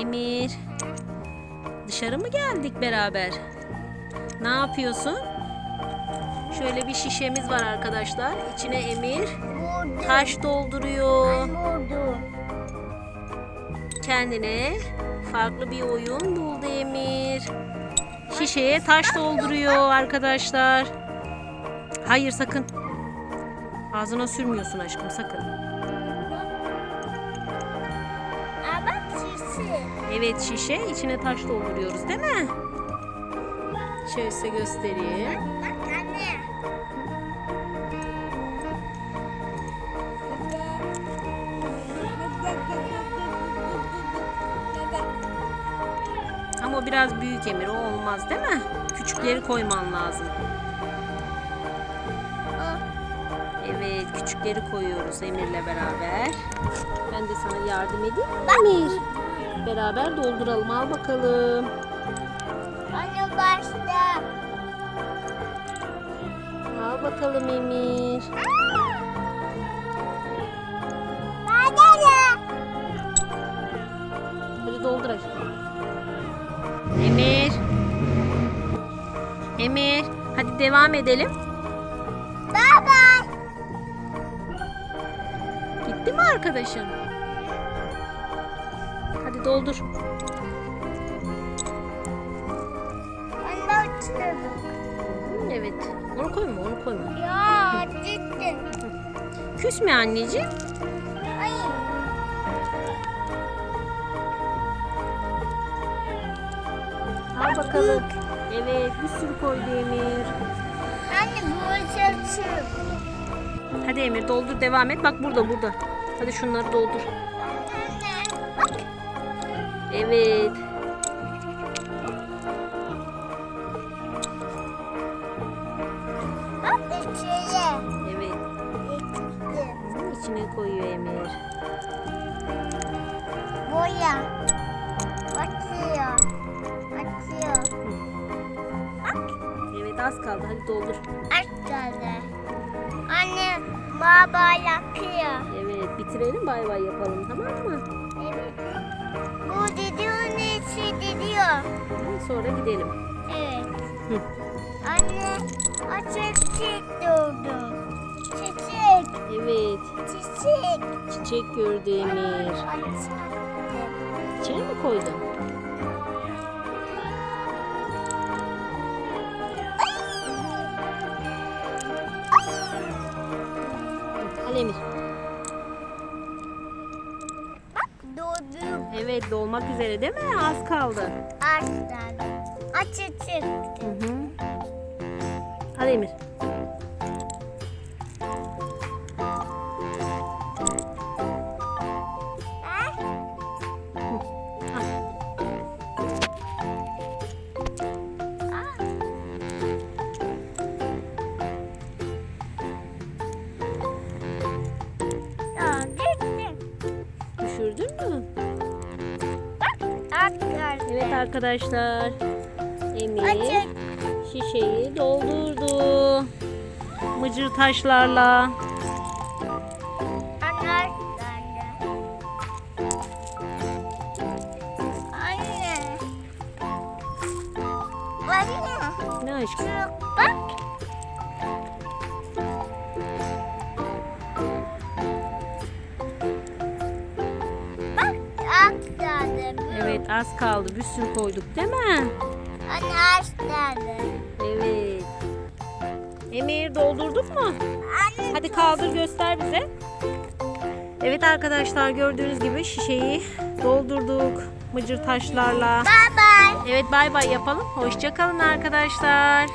Emir. Dışarı mı geldik beraber? Ne yapıyorsun? Şöyle bir şişemiz var arkadaşlar. İçine Emir Vurdu. taş dolduruyor. Kendine farklı bir oyun buldu Emir. Şişeye taş dolduruyor arkadaşlar. Hayır sakın. Ağzına sürmüyorsun aşkım sakın. Evet şişe içine taş dolduruyoruz değil mi? Şöyle size göstereyim. Bak anne. Ama o biraz büyük Emir o olmaz değil mi? Küçükleri koyman lazım. Evet küçükleri koyuyoruz Emir'le beraber. Ben de sana yardım edeyim mi Emir? Beraber dolduralım al bakalım. Anne başla. Al bakalım Emir. Başla. Hadi doldur aşkım. Emir. Emir. Hadi devam edelim. Bye. Gitti mi arkadaşın? Hadi doldur. Anne uçurdum. Evet. Onu koyma onu koyma. Ya cidden. Küsme anneciğim. Al bakalım. Evet bir sürü koydu Emir. Anne bu uçurtum. Hadi Emir doldur devam et. Bak burada burada. Hadi şunları doldur. Evet. Bak içeri. Evet. İçine koyuyor Emir. Boya. Açıyor. Açıyor. Bak. Evet az kaldı. Hadi doldur. Aç geldi. Anne baba yakıyor. Evet bitirelim bay bay yapalım tamam mı? Evet. Bu dediğin içi diyor. Tamam, Sonra gidelim. Evet. Hı. Anne o çiçek doğdu. Çiçek. Evet. Çiçek. Çiçek gördü Emir. Açacaktım. İçine mi koydun? Al Emir. Doğdu. Evet dolmak üzere değil mi? Az kaldı. Açtı. Açıcık. Hı hı. Al Emir. Arkadaşlar. Emir şişeyi doldurdu. Mıcır taşlarla. Anne. Anne. Anne. Ne aşkım? Bak Evet az kaldı. Bir sürü koyduk değil mi? Anne açtı. Evet. Emir doldurduk mu? Anne. Hadi kaldır göster bize. Evet arkadaşlar gördüğünüz gibi şişeyi doldurduk mıcır taşlarla. Bye bye. Evet bay bay yapalım. Hoşçakalın arkadaşlar.